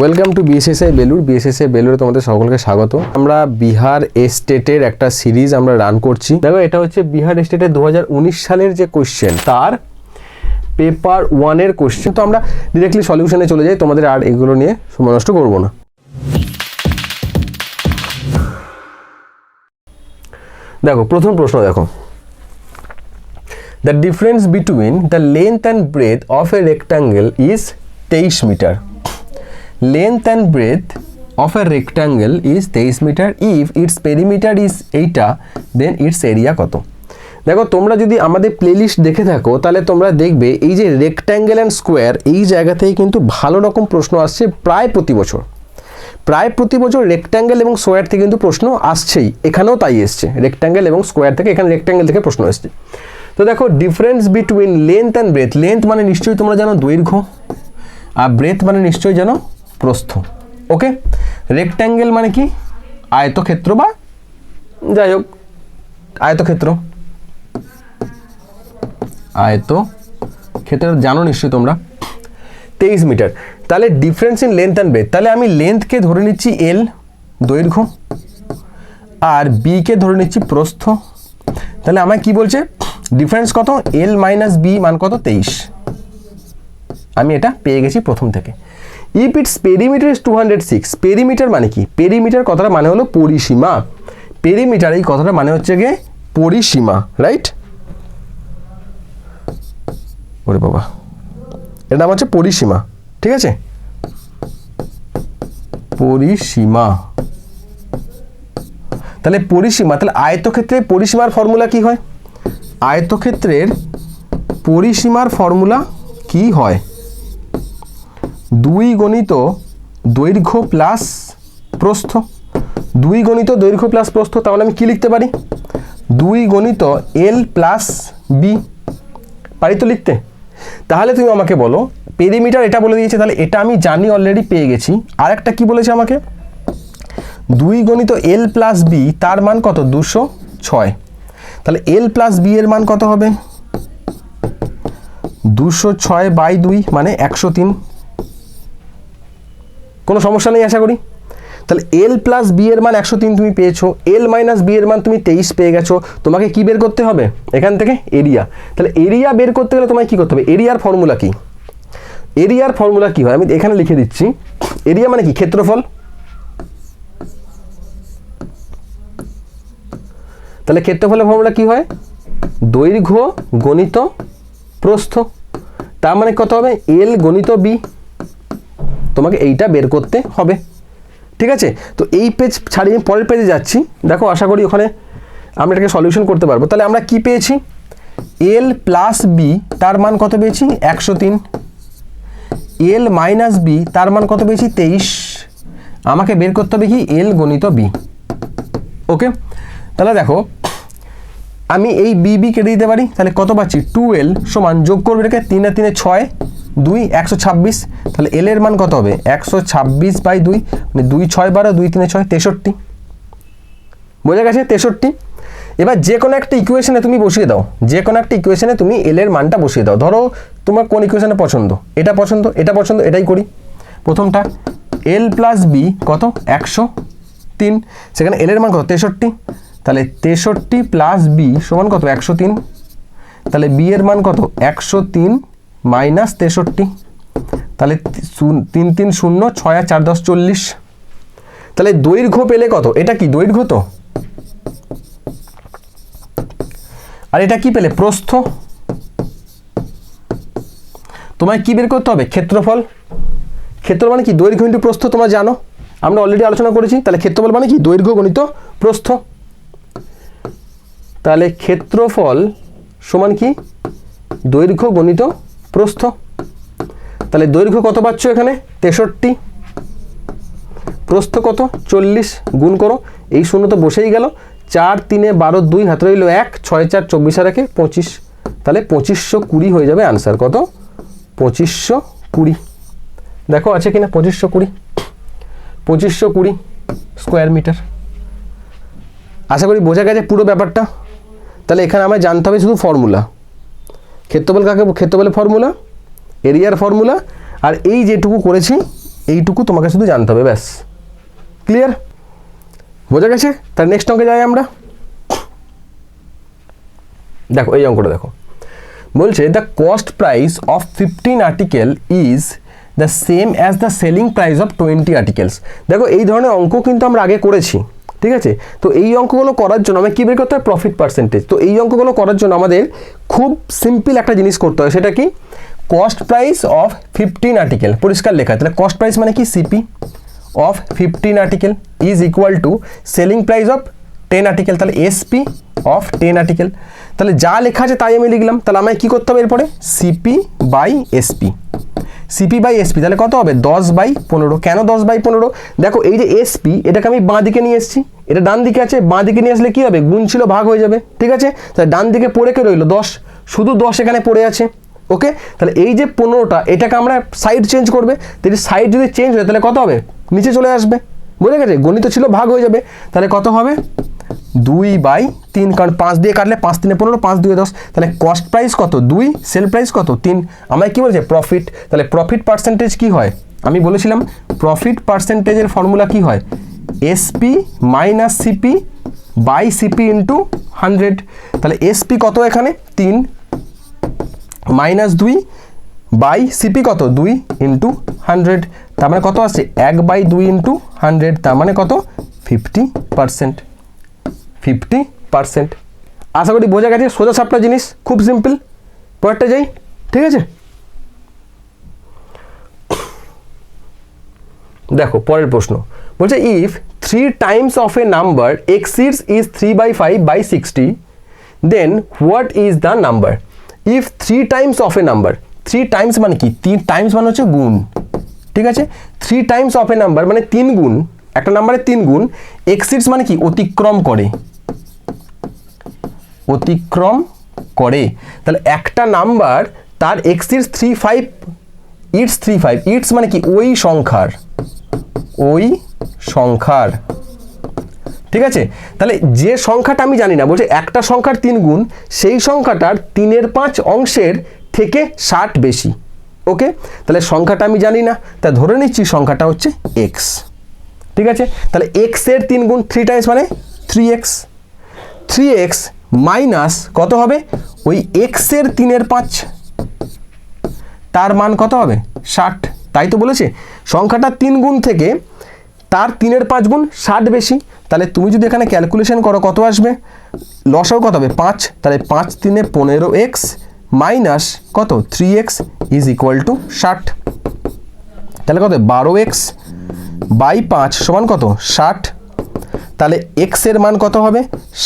Welcome to BSSI Belur BSSI বেলুরে তোমাদের সকলকে স্বাগত। আমরা বিহার এস্টেটের একটা সিরিজ আমরা রান করছি। দেখো, এটা হচ্ছে বিহার এস্টেটের দু হাজার উনিশ সালের যে কোশ্চেন তার পেপার ওয়ানের কোশ্চেন তো আমরা ডিরেক্টলি সলিউশনে চলে যাই, তোমাদের আর এগুলো নিয়ে সময় নষ্ট করব না। দেখো, প্রথম প্রশ্ন দেখো। The difference between the length and breadth of a rectangle is তেইশ meter. Length and breadth of a rectangle is তেইশ meter if its perimeter is এইটা দেন ইটস এরিয়া কত? দেখো, তোমরা যদি আমাদের প্লেলিস্ট দেখে থাকো, তাহলে তোমরা দেখবে এই যে রেক্ট্যাঙ্গেল অ্যান্ড স্কোয়ার এই জায়গা থেকে কিন্তু ভালো রকম প্রশ্ন আসছে প্রায় প্রতি বছর। প্রায় প্রতি বছর রেক্ট্যাঙ্গেল এবং স্কোয়ার থেকে কিন্তু প্রশ্ন আসছেই। এখানেও তাই এসছে। রেক্ট্যাঙ্গেল এবং স্কোয়ার থেকে এখানে রেক্ট্যাঙ্গেল থেকে প্রশ্ন এসছে। তো দেখো difference between length and breadth length মানে নিশ্চয়ই তোমরা জানো দৈর্ঘ্য, আর ব্রেথ মানে নিশ্চয়ই জানো প্রস্থ। ওকে? রেক্ট্যাঙ্গেল মানে কি? আয়তক্ষেত্র বা? যাই হোক, আয়তক্ষেত্র। আয়ত ক্ষেত্র জানো নিশ্চয়ই তোমরা। তেইশ মিটার। তাহলে difference in length and breadth তাহলে আমি লেন্থকে ধরে নিচ্ছি এল দৈর্ঘ্য, আর বিকে ধরে নিচ্ছি প্রস্থ। তাহলে আমায় কি বলছে? ডিফারেন্স কত? এল মাইনাস বি মান কত? তেইশ। আমি এটা পেয়ে গেছি প্রথম থেকে। If its perimeter is two hundred six perimeter মানে কি? পেরিমিটার কথাটা মানে হলো পরিসীমা। পেরিমিটার এই কথাটা মানে হচ্ছে গিয়ে পরিসীমা রাইট ওরে বাবা। এর নাম হচ্ছে পরিসীমা, ঠিক আছে? পরিসীমা। তাহলে পরিসীমা, তাহলে আয়তক্ষেত্রের পরিসীমার ফর্মুলা কি হয়? আয়তক্ষেত্রের পরিসীমার ফর্মুলা কি হয়? দুই গণিত দৈর্ঘ্য প্লাস প্রস্থ। দুই গণিত দৈর্ঘ্য প্লাস প্রস্থ, তাহলে আমি কি লিখতে পারি? দুই গণিত এল প্লাস বি। পারি তো লিখতে? তাহলে তুমি আমাকে বলো, পেরিমিটার এটা বলে দিয়েছে, তাহলে এটা আমি জানি অলরেডি পেয়ে গেছি। আর একটা কি বলেছে আমাকে? দুই গণিত এল প্লাস বি, তার মান কত? দুশো ছয়। তাহলে এল প্লাস বি এর মান কত হবে? দুশো ছয় বাই দুই মানে একশো তিন। কোনো সমস্যা নেই আশা করি। তাহলে এল প্লাস বি এর মান একশো তিন তুমি পেয়েছ এল মাইনাস বি এর মান তুমি তেইশ পেয়ে গেছো, তোমাকে কি বের করতে হবে? এখান থেকে এরিয়া তাহলে এরিয়া বের করতে গেলে তোমায় কি করতে হবে? এরিয়ার ফর্মুলা কি? এরিয়ার ফর্মুলা কি হয়? আমি এখানে লিখে দিচ্ছি। এরিয়া মানে কি? ক্ষেত্রফল। তাহলে ক্ষেত্রফলের ফর্মুলা কি হয়? দৈর্ঘ্য গণিত প্রস্থ। তার মানে কত হবে? এল গণিত বি তোমাকে এইটা বের করতে হবে। ঠিক আছে? তো এই পেজ ছাড়িয়ে আমি পরের পেজে যাচ্ছি। দেখো, আশা করি ওখানে আমরা এটাকে সলিউশন করতে পারব। তাহলে আমরা কি পেয়েছি? এল প্লাস বি তার মান কত পেয়েছি? একশো তিন। এল মাইনাস বি তার মান কত পেয়েছি? তেইশ। আমাকে বের করতে হবে কি? এল গণিত বি ওকে? তাহলে দেখো, আমি এই বি বি কেটে দিতে পারি। তাহলে কত পাচ্ছি? টু এল সমান যোগ করবে এটাকে তিনে তিনে ছয়। দুই, একশো ছাব্বিশ, তাহলে এল এর মান কত হবে? একশো ছাব্বিশ বাই দুই মানে দুই ছয় বারো, দুই তিনে ছয়, তেষট্টি। বোঝা গেছে? তেষট্টি। এবার যে কোনো একটা ইকুয়েশনে তুমি বসিয়ে দাও। যে কোনো একটা ইকুয়েশনে তুমি এল এর মানটা বসিয়ে দাও। ধরো তোমার কোন ইকুয়েশনে পছন্দ? এটা পছন্দ এটা পছন্দ, এটাই করি। প্রথমটা এল প্লাস বি কত? একশো তিন। সেখানে এল এর মান কত? তেষট্টি। তাহলে তেষট্টি প্লাস বি সমান কত? একশো তিন। তাহলে বি এর মান কত? একশো তিন মাইনাস তেষট্টি। তাহলে তিন তিন শূন্য, ছয় চার দশ চল্লিশ। তাহলে দৈর্ঘ্য পেলে কত? এটা কি দৈর্ঘ্য তো? আর এটা কি পেলে? প্রস্থ। তোমায় কি বের করতে হবে? ক্ষেত্রফল। ক্ষেত্র মানে কি? দৈর্ঘ্য ইন্টু প্রস্থ, তোমরা জানো। আমরা অলরেডি আলোচনা করেছি। তাহলে ক্ষেত্রফল মানে কি? দৈর্ঘ্য গণিত প্রস্থ। তাহলে ক্ষেত্রফল সমান কি? দৈর্ঘ্য গণিত প্রস্থ। তাহলে দৈর্ঘ্য কত পাচ্ছ এখানে? তেষট্টি। প্রস্থ কত? চল্লিশ। গুণ করো। এই শূন্য তো বসেই গেল। চার, তিনে, বারো, দুই, হাতে রইল এক, ছয়, চার, চব্বিশ আর পঁচিশ। তাহলে পঁচিশশো কুড়ি হয়ে যাবে আনসার কত? পঁচিশশো কুড়ি। দেখো আছে কিনা? পঁচিশশো কুড়ি। পঁচিশশো কুড়ি স্কোয়ার মিটার আশা করি বোঝা গেছে পুরো ব্যাপারটা। তাহলে এখানে আমায় জানতে হবে শুধু ফর্মুলা ক্ষেত্রফল কাকে ক্ষেত্রফলের ফর্মুলা এরিয়ার ফর্মুলা আর এই যেটুকু করেছি, এইটুকু তোমাকে শুধু জানতে হবে, ব্যাস। ক্লিয়ার বোঝা গেছে? তাহলে নেক্সট অঙ্কে যাই আমরা। দেখো, এই অঙ্কটা দেখো। বলছে the cost price of fifteen article is the same as the selling price of twenty articles দেখো, এই ধরনের অঙ্ক কিন্তু আমরা আগে করেছি। ঠিক আছে? তো এই অঙ্কগুলো করার জন্য আমাকে কী বের করতে হয়? প্রফিট পার্সেন্টেজ তো এই অঙ্কগুলো করার জন্য আমাদের খুব সিম্পল একটা জিনিস করতে হয়, সেটা কি? Cost price of fifteen article পরিষ্কার লেখা। তাহলে কস্ট প্রাইস মানে কি? CP of fifteen article is equal to selling price of ten article তাহলে এসপি অফ টেন আর্টিকেল তাহলে যা লেখা আছে তাই আমি লিখলাম। তাহলে আমায় কী করতে হবে এরপরে? CP by SP CP by SP তাহলে কত হবে? দশ বাই পনেরো। কেন দশ বাই পনেরো? দেখো, এই যে এসপি এটাকে আমি বাঁ দিকে নিয়ে এসেছি। এটা ডান দিকে আছে, বাঁ দিকে নিয়ে আসলে কী হবে? গুণ ছিল ভাগ হয়ে যাবে, ঠিক আছে? তাহলে ডান দিকে পড়ে কে রইল? দশ। শুধু দশ এখানে পড়ে আছে ওকে তাহলে এই যে পনেরোটা, এটাকে আমরা সাইড চেঞ্জ করবে। তাহলে সাইড যদি চেঞ্জ হয়, তাহলে কত হবে? নিচে চলে আসবে। বুঝে গেছে? গণিত ছিল, ভাগ হয়ে যাবে। তাহলে কত হবে? দুই বাই তিন, কারণ পাঁচ দিয়ে কাটলে পাঁচ তিনে পনেরো, পাঁচ দুই দশ। তাহলে কস্ট প্রাইস কত? দুই সেল প্রাইস কত? তিন। আমায় কী বলছে? প্রফিট তাহলে প্রফিট পার্সেন্টেজ কি হয়? আমি বলেছিলাম প্রফিট পার্সেন্টেজের ফর্মুলা কি হয়? SP minus CP by CP into hundred তাহলে এসপি কত এখানে? তিন। মাইনাস দুই বাই সিপি কত? দুই ইন্টু হান্ড্রেড তার মানে কত আছে এক বাই দুই ইন্টু হান্ড্রেড তার মানে কত? ফিফটি পারসেন্ট ফিফটি পারসেন্ট আশা করি বোঝা গেছে, সোজা সাপটা জিনিস, খুব সিম্পল পরেরটা যাই, ঠিক আছে? দেখো, পরের প্রশ্ন। বলছে if three times of a number exceeds is three by five by sixty then what is the number if three times of a number three times মানে কি? তিন টাইমস মানে হচ্ছে গুণ। ঠিক আছে? Three times of a number মানে তিন গুণ, একটা নাম্বারে তিন গুণ এক্সিডস মানে কি? অতিক্রম করে। অতিক্রম করে। তাহলে একটা নাম্বার তার exceeds three five its three five its মানে কি? ওই সংখ্যার। ওই সংখ্যার। ঠিক আছে? তাহলে যে সংখ্যাটা আমি জানি না, বলছে একটা সংখ্যার তিন গুণ, সেই সংখ্যাটার তিনের পাঁচ অংশের থেকে ষাট বেশি, ওকে? তাহলে সংখ্যাটা আমি জানি না, তা ধরে নিচ্ছি সংখ্যাটা হচ্ছে এক্স ঠিক আছে? তাহলে এক্সের তিন গুণ থ্রি টাইমস মানে three X three X minus কত হবে? ওই এক্সের তিনের পাঁচ, তার মান কত হবে? ষাট, তাই তো বলেছে? সংখ্যাটা তিন গুণ থেকে তার তিনের পাঁচ গুণ ষাট বেশি, তাহলে তুমি যদি এখানে ক্যালকুলেশন করো কত আসবে? লসাও কত হবে? পাঁচ, তাহলে পাঁচ তিনে পনেরো এক্স মাইনাস কত? Three X is equal to ষাট। তাহলে কত? বারো এক্স বাই পাঁচ সমান কত? ষাট। তাহলে এক্সের মান কত হবে?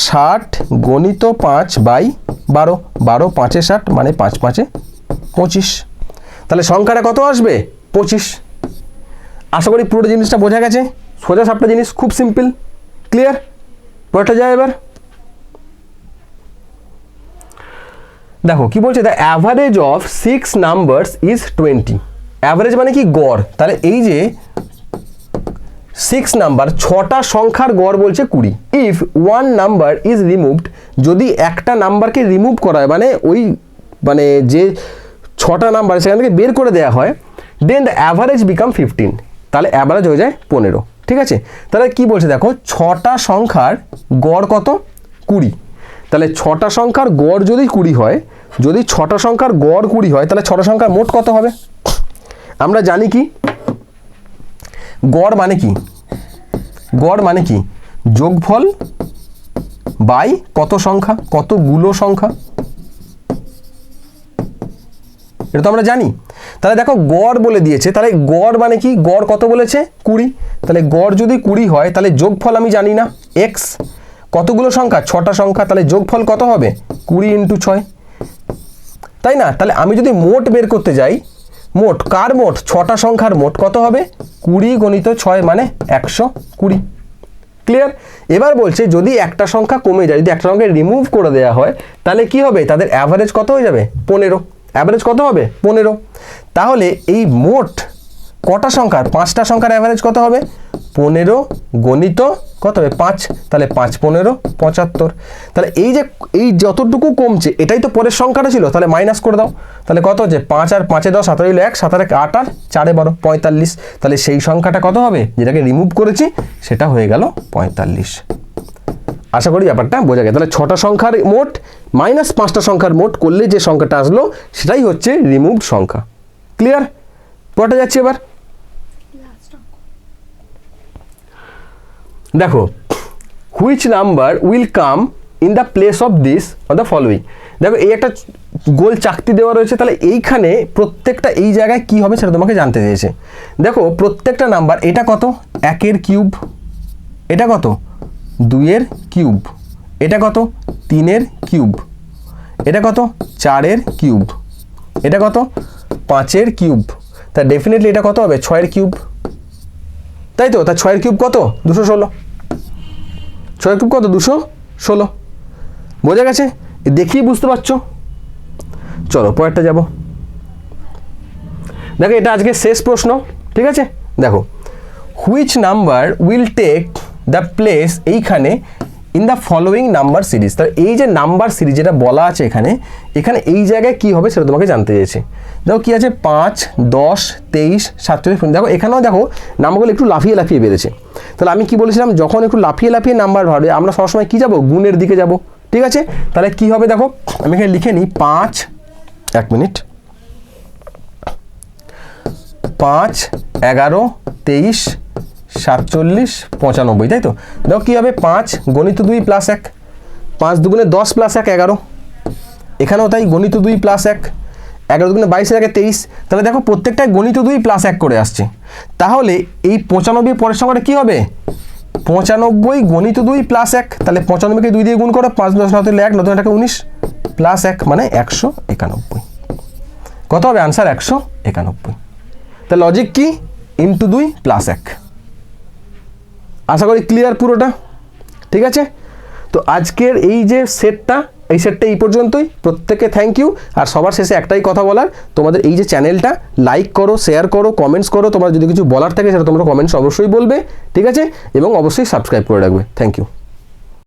ষাট গণিত পাঁচ বাই বারো। বারো পাঁচে ষাট মানে পাঁচ পাঁচে পঁচিশ। তাহলে সংখ্যাটা কত আসবে? পঁচিশ। আশা করি পুরো জিনিসটা বোঝা গেছে। সোজা সাপটা জিনিস খুব সিম্পল ক্লিয়ার পরেরটা যায় এবার। দেখো, কি বলছে? The average of six numbers is twenty average মানে কি? গড়। তাহলে এই যে সিক্স নাম্বার ছটা সংখ্যার গড় বলছে কুড়ি। If one number is removed যদি একটা নাম্বারকে রিমুভ করা হয় মানে ওই মানে যে ছটা নাম্বার সেখান থেকে বের করে দেওয়া হয় then the average become fifteen তাহলে অ্যাভারেজ হয়ে যায় পনেরো। ঠিক আছে? তাহলে কি বলছে? দেখো, ছটা সংখ্যার গড় কত? কুড়ি। তাহলে ছটা সংখ্যার গড় যদি কুড়ি হয়, যদি ছটা সংখ্যার গড় কুড়ি হয়, তাহলে ছটা সংখ্যার মোট কত হবে? আমরা জানি কি? গড় মানে কি? গড় মানে কি? যোগফল বাই কত সংখ্যা? কতগুলো সংখ্যা? এটা তো আমরা জানি। তাহলে দেখো, গড় বলে দিয়েছে, তাহলে গড় মানে কি? গড় কত বলেছে? কুড়ি। তাহলে গড় যদি কুড়ি হয়, তাহলে যোগফল আমি জানি না। এক্স কতগুলো সংখ্যা? ছটা সংখ্যা, তাহলে যোগফল কত হবে? কুড়ি ইন্টু ছয়। তাই না? তাহলে আমি যদি মোট বের করতে যাই, মোট কার মোট? ছটা সংখ্যার মোট কত হবে? কুড়ি গণিত ছয় মানে একশো কুড়ি। ক্লিয়ার এবার বলছে, যদি একটা সংখ্যা কমে যায়, যদি একটা সংখ্যা রিমুভ করে দেওয়া হয়, তাহলে কি হবে? তাদের অ্যাভারেজ কত হয়ে যাবে? পনেরো। অ্যাভারেজ কত হবে? পনেরো। তাহলে এই মোট কটা সংখ্যার, পাঁচটা সংখ্যার অ্যাভারেজ কত হবে? পনেরো গণিত, কত হবে? পাঁচ। তাহলে পাঁচ পনেরো, পঁচাত্তর। তাহলে এই যে, এই যতটুকু কমছে, এটাই তো পরের সংখ্যাটা ছিল, তাহলে মাইনাস করে দাও। তাহলে কত হচ্ছে? পাঁচ আর পাঁচে দশ সাতারে হলো এক, সাত আর এক, আট আর চারে বারো, পঁয়তাল্লিশ। তাহলে সেই সংখ্যাটা কত হবে? যেটাকে রিমুভ করেছি, সেটা হয়ে গেল পঁয়তাল্লিশ। আশা করি ব্যাপারটা বোঝা গেছে। তাহলে ছটা সংখ্যার মোট মাইনাস পাঁচটা সংখ্যার মোট করলে যে সংখ্যাটা আসলো, সেটাই হচ্ছে রিমুভ সংখ্যা। ক্লিয়ার পড়াটা যাচ্ছে এবার। দেখো which number will come in the place of this or the following দেখো, এই একটা গোল চাকতি দেওয়া রয়েছে, তাহলে এইখানে প্রত্যেকটা এই জায়গায় কি হবে সেটা তোমাকে জানতে চেয়েছে দেখো, প্রত্যেকটা নাম্বার এটা কত? একের কিউব এটা কত? দুইয়ের কিউব এটা কত? তিনের কিউব এটা কত? চারের কিউব এটা কত? পাঁচের কিউব তা ডেফিনেটলি এটা কত হবে? ছয়ের কিউব তাই তো? তা ছয়ের কিউব কত? দুশো ষোলো। ছয়ের কিউব কত দুশো? ষোলো। বোঝা গেছে? দেখেই বুঝতে পারছ। চলো, পরেরটা যাব। দেখো, এটা আজকে শেষ প্রশ্ন, ঠিক আছে? দেখো which number will take the place এইখানে in the following number series তার এই যে নাম্বার সিরিজ যেটা বলা আছে এখানে এখানে এই জায়গায় কি হবে সেটা তোমাকে জানতে চেয়েছে দেখো কী আছে? পাঁচ, দশ, তেইশ, সাতচল্লিশ দেখো, এখানেও দেখো নাম্বারগুলো একটু লাফিয়ে লাফিয়ে বেড়েছে। তাহলে আমি কি বলেছিলাম? যখন একটু লাফিয়ে লাফিয়ে নাম্বার ভাবে আমরা সবসময় কী যাব? গুণের দিকে যাব। ঠিক আছে? তাহলে কি হবে দেখো? আমি এখানে লিখে নিই, পাঁচ, এক মিনিট। পাঁচ, এগারো, তেইশ সাতচল্লিশ, পঁচানব্বই, তাই তো? দেখো কী হবে? পাঁচ গণিত দুই প্লাস এক। পাঁচ দুগুণে দশ প্লাস এক, এগারো। এখানেও তাই গণিত দুই প্লাস এক। এগারো দুগুণে বাইশ আগে তেইশ। তাহলে দেখো প্রত্যেকটাই গণিত দুই প্লাস এক করে আসছে। তাহলে এই পঁচানব্বই পরের সংখ্যাটা কী হবে? পঁচানব্বই গণিত দুই প্লাস এক। তাহলে পঁচানব্বইকে দুই দিয়ে গুণ করো, পাঁচ দশ নতুন এক নতুন এটাকে উনিশ। প্লাস এক মানে একশো একানব্বই। কত হবে? আনসার একশো একানব্বই। তা লজিক কি? ইন্টু দুই প্লাস এক। আশা করি ক্লিয়ার পুরোটা, ঠিক আছে? তো আজকের এই যে সেটটা এই সেটটা এই পর্যন্তই। প্রত্যেকে থ্যাংক ইউ আর সবার শেষে একটাই কথা বলার, তোমাদের এই যে চ্যানেলটা লাইক করো শেয়ার করো কমেন্টস করো। তোমার যদি কিছু বলার থাকে, সেটা তোমরা কমেন্টস অবশ্যই বলবে, ঠিক আছে? এবং অবশ্যই সাবস্ক্রাইব করে রাখবে। Thank you